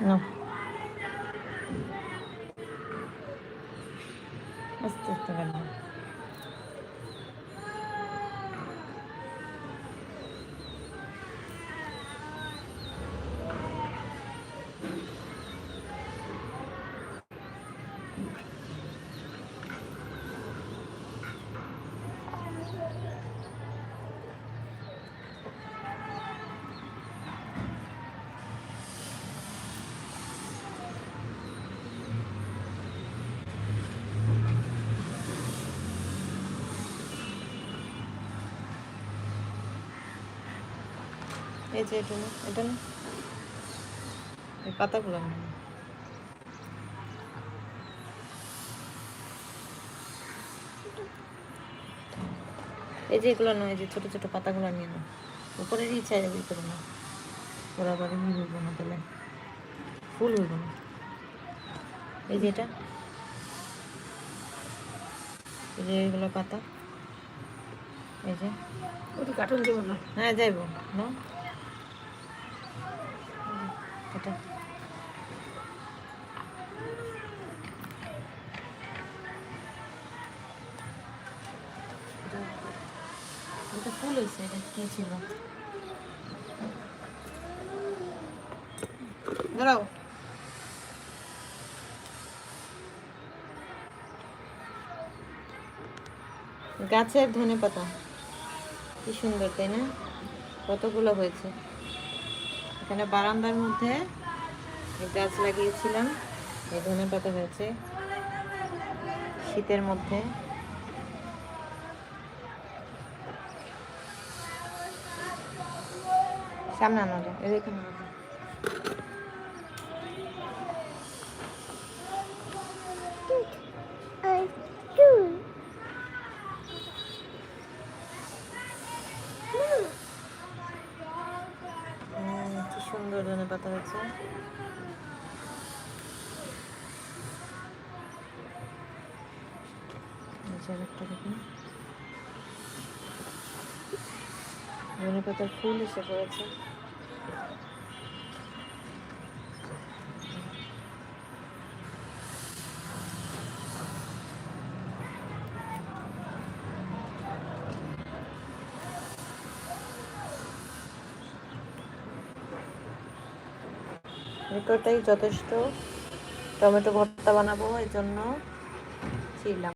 না আস্তে আস্তে রাখবো এই যে এটা না এটা না। এই পাতাগুলো না এই যে এগুলো নয় এই যে ছোট ছোট পাতাগুলো নিয়ে নাও উপরের ইচ্ছা যাবে করে না। বরাবর ই হইব না তাহলে। ফুল হইব না। এই যে এটা। এই যে এগুলো পাতা। এই যে। ওটি কার্টুন দেবো না। হ্যাঁ যাইব। না? এটা। ফুল হয়েছে, এটা কি ছিল? দাঁড়াও। গাছের ধনে পাতা কি সুন্দর, তাই না? কতগুলো হয়েছে? এখানে বারান্দার মধ্যে গাছ লাগিয়েছিলাম। এই ধনে পাতা হয়েছে। শীতের মধ্যে। সামনে আনা যায় এই সুন্দর ধনে পাতা হয়েছে। ধনে পাতার ফুল এসে পড়েছে। এতটাই যথেষ্ট। টমেটো ভর্তা বানাবো এই জন্য ছিলাম